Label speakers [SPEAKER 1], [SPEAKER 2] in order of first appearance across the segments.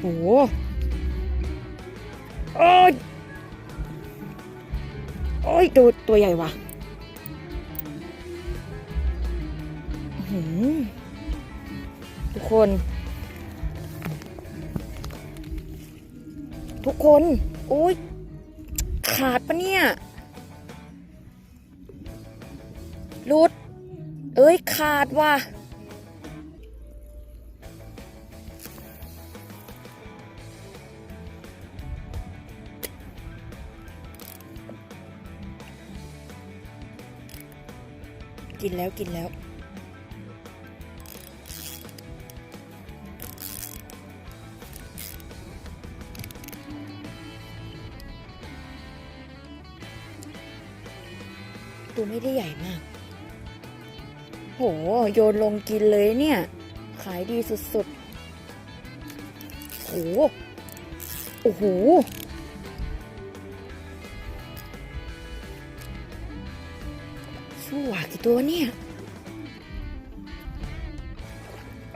[SPEAKER 1] โหโอ้ยโอ้ยตัวตัวใหญ่ว่ะทุกคน ทุกคน โอ้ยขาดปะเนี่ยหลุด เอ้ย ขาดว่ะ กินแล้วกินแล้ว ตัวไม่ได้ใหญ่มาก โห โยนลงกินเลยเนี่ย ขายดีสุดๆ โห โอ้โห สู้หวกี่ตัวเนี่ย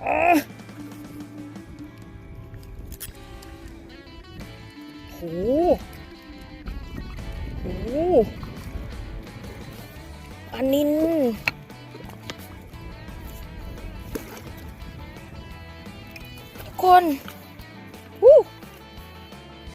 [SPEAKER 1] อ้โหโอ้โหอันนินทุกคน